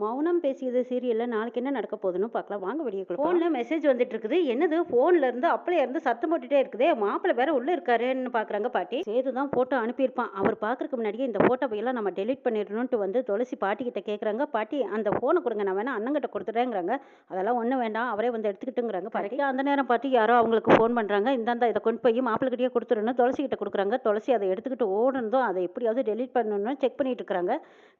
மௌனம் பேசியது சீரியல்ல நாளைக்கு என்ன நடக்க போகுதுன்னு பார்க்கலாம். வாங்க வீடியோக்குள்ள ஃபோன்ல மெசேஜ் வந்துட்டு இருக்குது. என்னது? ஃபோன்ல இருந்து அப்படியே இருந்து சத்தம் போட்டுட்டே இருக்குதே. மாப்பிள்ளை வேற உள்ள இருக்காருன்னு பாக்குறாங்க பாட்டி. சேது தான் போட்டோ அனுப்பியிருப்பான். அவர் பாக்குறதுக்கு முன்னாடியே இந்த போட்டோவை எல்லாம் நம்ம டெலீட் பண்ணிடணும்ட்டு வந்து துளசி பாட்டி கிட்ட கேக்குறாங்க. பாட்டி அந்த போனை கொடுங்க. நான் வேணா அண்ணங்கிட்ட கொடுத்துட்டேங்கிறாங்க. அதெல்லாம் ஒன்றும் வேண்டாம். அவரே வந்து எடுத்துக்கிட்டுங்கிறாங்க பாட்டி. அந்த நேரம் பார்த்து யாரோ அவங்களுக்கு ஃபோன் பண்றாங்க. இந்தாந்தா இதை கொண்டு போய் மாப்பிள்ளைகிட்டயே கொடுத்துடணும். துளசி கிட்ட கொடுக்குறாங்க. துளசி அதை எடுத்துக்கிட்டு ஓடுனதும் அதை எப்படியாவது டெலீட் பண்ணணும்னு செக் பண்ணிட்டு இருக்காங்க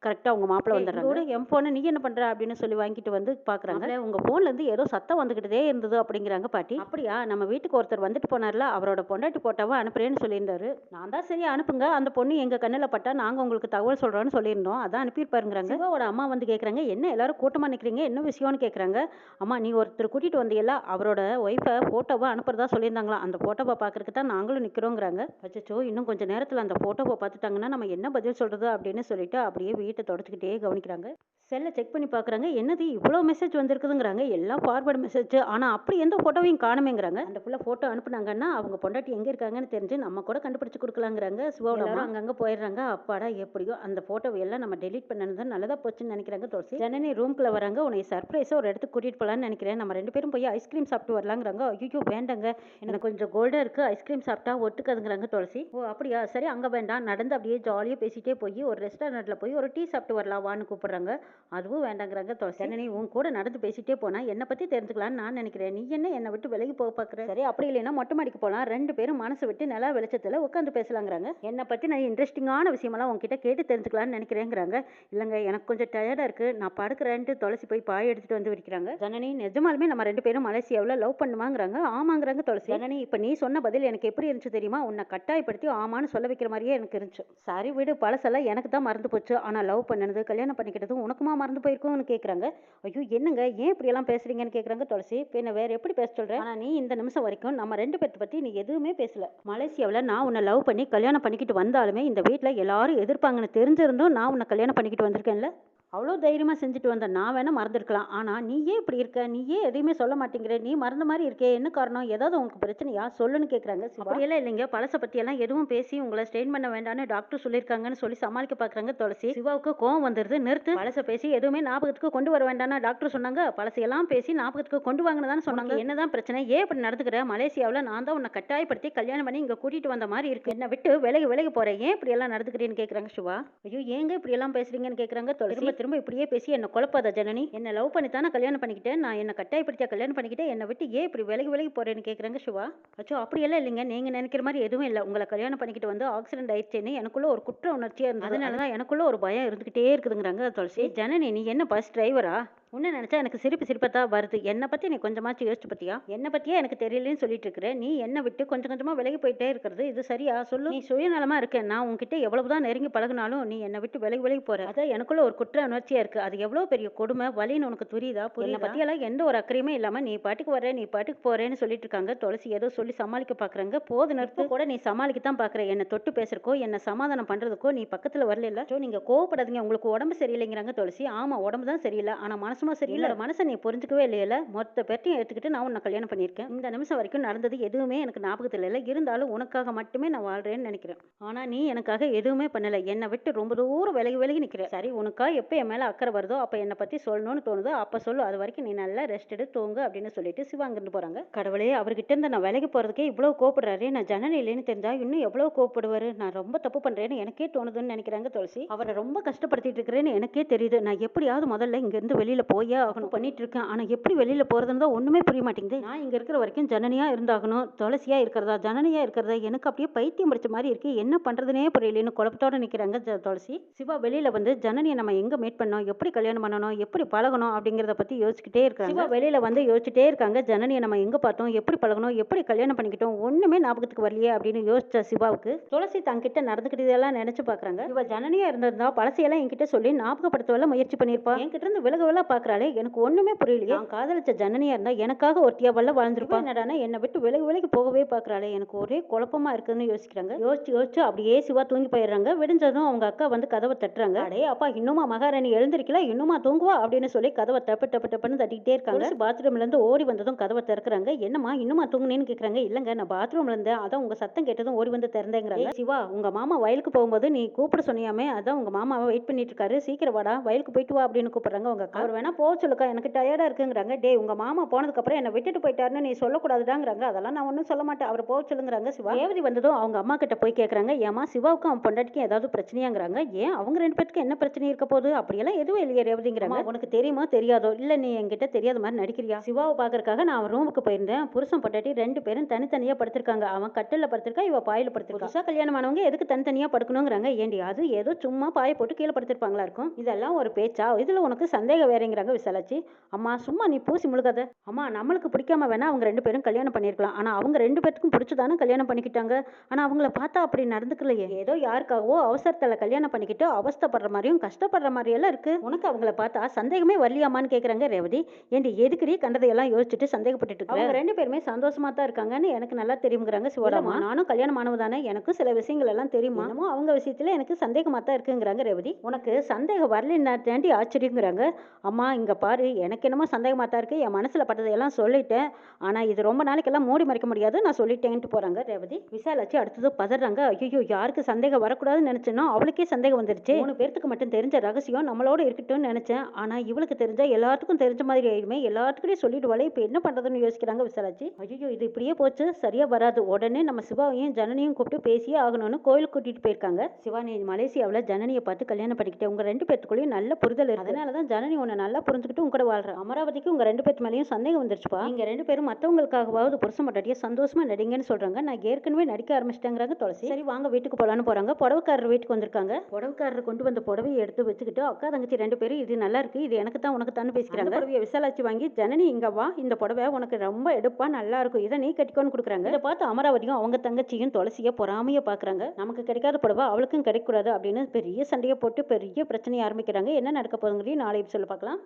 கரெக்டாக அவங்க மாப்பிள்ளை வந்துடுறாங்க. என் ஃபோனை நீ என்ன பண்ற அப்படின்னு சொல்லி வாங்கிட்டு வந்து பார்க்குறாங்க உங்க ஃபோன்ல இருந்து ஏதோ சத்தம் வந்துக்கிட்டே இருந்தது அப்படிங்கிறாங்க பாட்டி. அப்படியா? நம்ம வீட்டுக்கு ஒருத்தர் வந்துட்டு போனார்ல அவரோட பொண்டாட்டி போட்டாவா அனுப்புறேன்னு சொல்லியிருந்தாரு. நான் தான் சரி அனுப்புங்க. அந்த பொண்ணு எங்க கண்ணில் பட்டா நாங்க உங்களுக்கு தகவல் சொல்றோம்னு சொல்லியிருந்தோம். அதான் அனுப்பியிருப்பாருங்கிறாங்க. சிவாவோட அம்மா வந்து கேட்குறாங்க என்ன எல்லாரும் கூட்டமா நிக்கிறீங்க? என்ன விஷயம்னு கேட்குறாங்க அம்மா நீ ஒருத்தர் கூட்டிட்டு வந்தீல்ல அவரோட ஒய்ஃபை போட்டோவை அனுப்புறதா சொல்லியிருந்தாங்களா அந்த போட்டோவை பார்க்கறதுக்கு தான் நாங்களும் நிற்கிறோங்கிறாங்க அச்சோ இன்னும் கொஞ்சம் நேரத்தில் அந்த போட்டோவை பார்த்துட்டாங்கன்னா நம்ம என்ன பதில் சொல்றது? அப்படின்னு சொல்லிட்டு அப்படியே வீட்டை தொடச்சிக்கிட்டே கவனிக்கிறாங்க. செல்லை செக் பண்ணி பார்க்குறாங்க என்னது இவ்வளோ மெசேஜ் வந்திருக்குதுங்கிறாங்க. எல்லாம் ஃபார்வர்டு மெசேஜ் ஆனால் அப்படி எந்த ஃபோட்டோவையும் காணுமேங்கிறாங்க. அந்த ஃபுல்லாக ஃபோட்டோ அனுப்புனாங்கன்னா அவங்க பொண்டாட்டி எங்கே இருக்காங்கன்னு தெரிஞ்சு நம்ம கூட கண்டுபிடிச்சு கொடுக்கலாங்கிறாங்க. சிவோட அங்கங்கே போயிடுறாங்க. அப்பாடா எப்படியோ அந்த ஃபோட்டோவை எல்லாம் நம்ம டெலீட் பண்ணது நல்லதாக போச்சுன்னு நினைக்கிறாங்க துளசி. ஜனனி ரூம்குள்ளே வராங்க. உன்னை சர்ப்ரைஸாக ஒரு இடத்துக்கு கூட்டிகிட்டு போகலான்னு நினைக்கிறேன். நம்ம ரெண்டு பேரும் போய் ஐஸ்கிரீம் சாப்பிட்டு வரலாங்கிறாங்க. ஐயோ வேண்டாங்க. எனக்கு கொஞ்சம் கோல்டாக இருக்குது ஐஸ்கிரீம் சாப்பிட்டா ஒட்டுக்காதுங்கிறாங்க துளசி. ஓ அப்படியா? சரி அங்கே வேண்டாம். நடந்து அப்படியே ஜாலியாக பேசிட்டே போய் ஒரு ரெஸ்டாரண்ட்டில் போய் ஒரு டீ சாப்பிட்டு வரலாம் வான்னு கூப்பிடுறாங்க. அதுவும் வேண்டாங்கிறாங்க. துளசி நீ உன் கூட நடந்து பேசிட்டே போனா என்னை பற்றி தெரிஞ்சுக்கலாம்னு நான் நினைக்கிறேன். நீ என்ன என்னை விட்டு விலகி போக பார்க்குற சரி அப்படி இல்லைன்னா மொட்டை மாடிக்கு போகலாம் ரெண்டு பேரும் மனசு விட்டு நிலா வெளிச்சத்தில் உட்காந்து பேசலாங்கிறாங்க. என்னை பற்றி நான் இன்ட்ரெஸ்டிங்கான விஷயமெல்லாம் உங்ககிட்ட கேட்டு தெரிஞ்சுக்கலாம்னு நினைக்கிறேங்கிறாங்க. இல்லைங்க எனக்கு கொஞ்சம் டயர்டாக இருக்குது நான் படுக்கிறேன்ட்டு துளசி போய் பாய் எடுத்துகிட்டு வந்து விற்கிறாங்க ஜனனி நிஜமாலுமே நம்ம ரெண்டு பேரும் மலேசியாவில் லவ் பண்ணுமாங்கிறாங்க. ஆமாங்கிறாங்க துளசி. ஜனனி இப்போ நீ சொன்ன பதில் எனக்கு எப்படி இருந்துச்சு தெரியுமா? உன்னை கட்டாயப்படுத்தி ஆமான்னு சொல்ல வைக்கிற மாதிரியே எனக்கு இருந்துச்சு. சரி விடு பழசெல்லாம் எனக்கு தான் மறந்து போச்சு. ஆனால் லவ் பண்ணது கல்யாணம் பண்ணிக்கிட்டதும் உனக்குமா மறந்து போயிருக்கோம்னு கேட்குறாங்க ஐயோ என்னங்க? ஏன் இப்படியெல்லாம் பேசுறீங்கன்னு கேட்குறாங்க துளசி. பின்ன வேற எப்படி பேச சொல்கிறேன் ஆனால் நீ இந்த நிமிஷம் வரைக்கும் நம்ம ரெண்டு பேர்த்த பற்றி நீ எதுவுமே பேசல. மலேசியாவில் நான் உன்னை லவ் பண்ணி கல்யாணம் பண்ணிக்கிட்டு வந்தாலுமே இந்த வீட்டில் எல்லாரும் எதிர்ப்பாங்கன்னு தெரிஞ்சிருந்தும் நான் உன்னை கல்யாணம் பண்ணிக்கிட்டு வந்திருக்கேன்ல. அவ்வளோ தைரியமாக செஞ்சுட்டு வந்த நான் வேணால் மறந்துருக்கலாம். ஆனால் நீ ஏன் இப்படி இருக்க? நீ ஏன் எதையுமே சொல்ல மாட்டேங்கிற? நீ மறந்த மாதிரி இருக்கே என்ன காரணம்? ஏதாவது உங்களுக்கு பிரச்சனையா? சொல்லுன்னு கேட்குறாங்க அப்படியெல்லாம் இல்லைங்க. பழசை பற்றியெல்லாம் எதுவும் பேசி உங்களை ஸ்ட்ரெயின் பண்ண வேண்டாம்னு டாக்டர் சொல்லியிருக்காங்கன்னு சொல்லி சமாளிக்க பார்க்குறாங்க துளசி. சிவாவுக்கு கோவம் வந்துடுது நிறுத்து. பழசை பேசி எதுவுமே ஞாபகத்துக்கு கொண்டு வர வேண்டாம்னு டாக்டர் சொன்னாங்க. பழசையெல்லாம் பேசி ஞாபகத்துக்கு கொண்டு வாங்கன்னு தான் சொன்னாங்க. என்னதான் பிரச்சனை? ஏன் இப்படி நடந்துக்கிற? மலேசியாவில் நான் தான் உன்னை கட்டாயப்படுத்தி கல்யாணம் பண்ணி இங்கே கூட்டிகிட்டு வந்த மாதிரி இருக்கு. என்னை விட்டு விலகி விலகி போகிறேன் ஏன் இப்படி எல்லாம் நடந்துக்கிறேன்னு கேட்குறாங்க சிவா. ஐயோ ஏங்க இப்படி எல்லாம் பேசுறீங்கன்னு கேட்குறாங்க துளசி. திரும்ப இப்படியே பேசி என்ன குழப்பாத ஜனனி. என்ன லவ் பண்ணி தானே கல்யாணம் பண்ணிக்கிட்டேன். நான் என்ன கட்டாயப்படுத்தியா கல்யாணம் பண்ணிக்கிட்டேன். என்னை விட்டு ஏன் இப்படி விலகி விலகி போறேன்னு கேட்குறாங்க சிவா? அச்சோ அப்படியெல்லாம் இல்லைங்க. நீங்க நினைக்கிற மாதிரி எதுவும் இல்லை. உங்களை கல்யாணம் பண்ணிக்கிட்டு வந்து ஆக்சிடென்ட் ஆயிடுச்சேன்னு எனக்குள்ள ஒரு குற்ற உணர்ச்சியா இருந்தது. அதனால தான் எனக்குள்ள ஒரு பயம் இருந்துகிட்டே இருக்குதுங்கிறாங்க. துளசி ஜனனி நீ என்ன பஸ் டிரைவரா உன்னை நினச்சா எனக்கு சிரிப்பு சிரிப்பாக தான் வருது. என்னை பற்றி நீ கொஞ்சமாச்சும் யோசிச்சு பார்த்தியா என்னை பற்றியே எனக்கு தெரியலன்னு சொல்லிட்டு இருக்கிற நீ என்னை விட்டு கொஞ்சம் கொஞ்சமாக விலகி போயிட்டே இருக்கிறது இது சரியா? சொல்லு. நீ சுயநலமாக இருக்க. நான் உன்கிட்ட எவ்வளவு தான் நெருங்கி பழகினாலும் நீ என்னை விட்டு விலகி விலகி போகிற அதான் எனக்குள்ள ஒரு குற்ற உணர்ச்சியாக இருக்குது அது எவ்வளோ பெரிய கொடுமை? வலின்னு உனக்கு புரியுதா? என்னை பற்றியெல்லாம் எந்த ஒரு அக்கறையுமே இல்லாமல் நீ பாட்டுக்கு வர நீ பாட்டுக்கு போகிறேன்னு சொல்லிட்டு இருக்காங்க துளசி ஏதோ சொல்லி சமாளிக்க பார்க்குறாங்க போது நிறுத்து. கூட நீ சமாளிக்கத்தான் பார்க்குற என்னை தொட்டு பேசுறக்கோ என்னை சமாதானம் பண்ணுறதுக்கோ நீ பக்கத்தில் வரல ஸோ நீங்கள் கோவப்படாதீங்க. உங்களுக்கு உடம்பு சரியில்லைங்கிறாங்க துளசி. ஆமாம் உடம்பு தான் சரியில்லை. ஆனால் மனசுமா சரியில்லை மனசை நீ புரிஞ்சுக்கவே இல்லையில மொத்த பேர்த்தையும் எடுத்துக்கிட்டு நான் உன்னை கல்யாணம் பண்ணியிருக்கேன். இந்த நிமிஷம் வரைக்கும் நடந்தது எதுவுமே எனக்கு ஞாபகத்தில் இல்லை. இருந்தாலும் உனக்காக மட்டுமே நான் வாழ்றேன்னு நினைக்கிறேன். ஆனால் நீ எனக்காக எதுவுமே பண்ணலை. என்னை விட்டு ரொம்ப தூரம் விலகி விலகி நிற்கிற சரி உனக்கா எப்போ என் மேலே அக்கறை வருதோ அப்போ என்னை பற்றி சொல்லணும்னு தோணுதோ அப்போ சொல்லு. அது வரைக்கும் நீ நல்லா ரெஸ்ட் எடுத்து தூங்கு அப்படின்னு சொல்லிட்டு சிவா அங்கிருந்து போகிறாங்க கடவுளே அவர்கிட்ட இருந்து நான் விலகி போகிறதுக்கே இவ்வளோ கோப்படுறாரு நான் ஜனனி இல்லைன்னு தெரிஞ்சா இன்னும் எவ்வளோ கோப்படுவார் நான் ரொம்ப தப்பு பண்ணுறேன்னு எனக்கே தோணுதுன்னு நினைக்கிறாங்க துளசி. அவரை ரொம்ப கஷ்டப்படுத்திட்டு இருக்கிறேன்னு எனக்கே தெரியுது. நான் எப்படியாவது முதல்ல இங்கேருந்து வெளியில் போயே ஆகணும் பண்ணிட்டு இருக்கேன் ஆனால் எப்படி வெளியில் போகிறதுன்னு தான் ஒன்றுமே புரிய மாட்டேங்குது. நான் இங்கே இருக்கிற வரைக்கும் ஜனனியாக இருந்தாகணும். துளசியாக இருக்கிறதா? ஜனனியாக இருக்கிறதா? எனக்கு அப்படியே பைத்தியம் பிடிச்ச மாதிரி இருக்கு. என்ன பண்ணுறதுனே புரியலன்னு குழப்பத்தோட நிற்கிறாங்க ஜ- துளசி. சிவா வெளியில் வந்து ஜனனியை நம்ம எங்கே மீட் பண்ணோம்? எப்படி கல்யாணம் பண்ணணும்? எப்படி பழகணும்? அப்படிங்கிறத பற்றி யோசிச்சுக்கிட்டே இருக்காங்க. சிவா வெளியில் வந்து யோசிச்சுட்டே இருக்காங்க. ஜனனியை நம்ம எங்கே பார்த்தோம்? எப்படி பழகணும்? எப்படி கல்யாணம் பண்ணிக்கிட்டோம்? ஒன்றுமே ஞாபகத்துக்கு வரலையே அப்படின்னு யோசிச்ச சிவாவுக்கு. துளசி தங்கிட்ட நடந்துக்கிட்டதெல்லாம் நினச்சி பார்க்குறாங்க. இவ ஜனனியாக இருந்திருந்தா பழசையெல்லாம் என்கிட்ட சொல்லி ஞாபகப்படுத்தவெல்லாம் முயற்சி பண்ணியிருப்பா. என்கிட்ட இருந்து விலக விலக பாக்குறாளே எனக்கு ஒண்ணுமே புரியலையே. நான் காதலிச்ச ஜனனியா இருந்தா எனக்காக ஒருத்தியா வல்ல வாழ்ந்திருப்பா. என்னடானா என்னை விட்டு விலகி விலகி போகவே பாக்குறாளே எனக்கு ஒரே குழப்பமா இருக்குன்னு யோசிக்கிறாங்க. யோசிச்சு யோசிச்சு அப்படியே சிவா தூங்கி போயிடுறாங்க. விடிஞ்சதும் அவங்க அக்கா வந்து கதவை தட்டுறாங்க. அடே அப்பா இன்னுமா மகாராணி எழுந்திருக்கல? இன்னுமா தூங்குவா? அப்படின்னு சொல்லி கதவை டப்பு டப்பு டப்புன்னு தட்டிக்கிட்டே இருக்காங்க. பாத்ரூம்ல இருந்து ஓடி வந்ததும் கதவை திறக்கறாங்க. என்னம்மா இன்னுமா தூங்குனேன்னு கேக்குறாங்க. இல்லங்க நான் பாத்ரூம்ல இருந்தேன். அதான் உங்க சத்தம் கேட்டதும் ஓடி வந்து திறந்தேங்கிறாங்க. "ஏய், சிவா உங்க மாமா வயலுக்கு போகும்போது நீ கூப்பிட சொன்னியாமே அதான் உங்க மாமாவை வெயிட் பண்ணிட்டு இருக்காரு. சீக்கிரம் வாடா வயலுக்கு போயிட்டு வா அப்படின்னு கூப்பிடுறாங்க உங்க அக்கா. அவர் வேணா போக சொல்லுக்கா எனக்கு டயர்டா இருக்குங்கிறாங்க. டேய் உங்க மாமா போனதுக்கு அப்புறம் என்ன விட்டுட்டு போயிட்டாருன்னு நீ சொல்லக்கூடாதுடாங்கிறாங்க. அதெல்லாம் நான் ஒன்றும் சொல்ல மாட்டேன். அவர் போக சொல்லுங்கிறாங்க சிவா. ரேவதி வந்ததும் அவங்க அம்மா கிட்ட போய் கேக்குறாங்க ஏமா சிவாவுக்கும் அவன் பொண்டாட்டிக்கும் ஏதாவது பிரச்சனையாங்கிறாங்க? ஏன் அவங்க ரெண்டு பேருக்கு என்ன பிரச்சனை இருக்க போகுது? அப்படியெல்லாம் எதுவும் இல்லையே ரேவதிங்கிறாங்க. உனக்கு தெரியுமா? தெரியாதோ? இல்ல நீ என்கிட்ட தெரியாத மாதிரி நடிக்கிறியா? சிவாவை பாக்குறதுக்காக நான் அவன் ரூமுக்கு போயிருந்தேன். புருஷன் பொண்டாட்டி ரெண்டு பேரும் தனித்தனியா படுத்திருக்காங்க. அவன் கட்டில்ல படுத்திருக்கா இவ பாயில படுத்திருக்கா? புதுசா கல்யாணம் ஆனவங்க எதுக்கு தனித்தனியா படுக்கணுங்கிறாங்க? ஏண்டி அது ஏதோ சும்மா பாய போட்டு கீழே படுத்திருப்பாங்களா இருக்கும்? இதெல்லாம் ஒரு பேச்சா? இதுல உனக்கு சந்தேகம் வேறங்கிறாங்க விசாலாச்சி. அம்மா சும்மா நீ பூசி முழுகாத. அம்மா நம்மளுக்கு பிடிக்காம வேணா அவங்க ரெண்டு பேரும் கல்யாணம் பண்ணிருக்கலாம் ஆனா அவங்க ரெண்டு பேத்துக்கும் பிடிச்சதானே கல்யாணம் பண்ணிக்கிட்டாங்க. ஆனா அவங்கள பார்த்தா அப்படி நடந்துக்கலையே. ஏதோ யாருக்காகவோ அவசரத்துல கல்யாணம் பண்ணிக்கிட்டு அவஸ்தைப்படுற மாதிரியும் கஷ்டப்படுற மாதிரி எல்லாம் இருக்கு. உனக்கு அவங்கள பார்த்தா சந்தேகமே வரலையாமான்னு கேக்குறாங்க ரேவதி. ஏண்டி எதுக்குடி கண்டதையெல்லாம் யோசிச்சுட்டு சந்தேகப்பட்டுட்டு இருக்க? அவங்க ரெண்டு பேருமே சந்தோஷமா தான் இருக்காங்கன்னு எனக்கு நல்லா தெரியுங்கிறாங்க சிவராமா நானும் கல்யாணம் ஆனவ தானே எனக்கும் சில விஷயங்கள் எல்லாம் தெரியுமா? அவங்க விஷயத்துல எனக்கு சந்தேகமா தான் இருக்குங்கிறாங்க ரேவதி. உனக்கு சந்தேகம் வரலன்னா தாண்டி ஆச்சரியங்கிறாங்க. அம்மா இங்கே பாரு எனக்கு என்னமோ சந்தேகமாக தான் இருக்குது என் மனசில் பட்டதையெல்லாம் சொல்லிட்டேன். ஆனால் இது ரொம்ப நாளைக்கெல்லாம் மூடி மறைக்க முடியாது. நான் சொல்லிட்டேன்ட்டு போகிறாங்க ரேவதி. விசாலாச்சு அடுத்தது பதறாங்க. ஐயோ யாருக்கு சந்தேகம் வரக்கூடாதுன்னு நினச்சேன்னா அவளுக்கே சந்தேகம் வந்துருச்சு. மூணு பேர்த்துக்கு மட்டும் தெரிஞ்ச ரகசியம் நம்மளோட இருக்கட்டும்னு நினச்சேன். ஆனால் இவளுக்கு தெரிஞ்சால் எல்லாத்துக்கும் தெரிஞ்ச மாதிரி ஆயிடுமே. எல்லாத்துக்கிட்டையும் சொல்லிடுவாளே. இப்போ என்ன பண்ணுறதுன்னு யோசிக்கிறாங்க விசாலாச்சு ஐயோ இது இப்படியே போச்சு. சரியாக வராது. உடனே நம்ம சிவாவையும் ஜனனியும் கூப்பிட்டு பேசியே ஆகணும்னு கோயில் கூட்டிட்டு போயிருக்காங்க. சிவா நீ மலேசியாவில் ஜனனியை பார்த்து கல்யாணம் பண்ணிக்கிட்டேன். உங்கள் ரெண்டு பேர்த்துக்குள்ளேயும் நல்ல புரிதல் இருக்கு. அதனால தான் ஜனனி உன்னை நல்லா புரிஞ்சுக்கிட்டு உங்க கூட வாழ்ற அமராவதிக்கு உங்க ரெண்டு பேத்து மேலேயும் சந்தேகம் வந்துருச்சுப்பா. நீங்க ரெண்டு பேரும் மத்தவங்களுக்காகவாவது புருஷன் மட்டாட்டிய சந்தோஷமா நடிங்கன்னு சொல்றாங்க. நான் ஏற்கனவே நடிக்க ஆரம்பிச்சிட்டேங்கிறாங்க துளசி. சரி வாங்க வீட்டுக்கு போலான்னு போறாங்க. புடவைக்காரர் வீட்டுக்கு வந்திருக்காங்க. புடவைக்காரர் கொண்டு வந்த புடவையை எடுத்து வச்சுக்கிட்டு அக்கா தங்கச்சி ரெண்டு பேரும் இது நல்லா இருக்கு. இது எனக்கு தான் உனக்கு தான் பேசிக்கிறாங்க. புடவையை விசாலாச்சு வாங்கி ஜனனி இங்க வா. இந்த புடவை உனக்கு ரொம்ப எடுப்பா. நல்லா இருக்கும். இதை நீ கட்டிக்கோன்னு கொடுக்குறாங்க. இதை பார்த்து அமராவதியும் அவங்க தங்கச்சியும் துளசிய பொறாமைய பாக்குறாங்க. நமக்கு கிடைக்காத புடவை அவளுக்கும் கிடைக்கக்கூடாது அப்படின்னு பெரிய சண்டையை போட்டு பெரிய பிரச்சனையை ஆரம்பிக்கிறாங்க. என்ன நடக்க போகுதுங்கிறதையும் நாளை சொல்ல பார்க்கலாம்.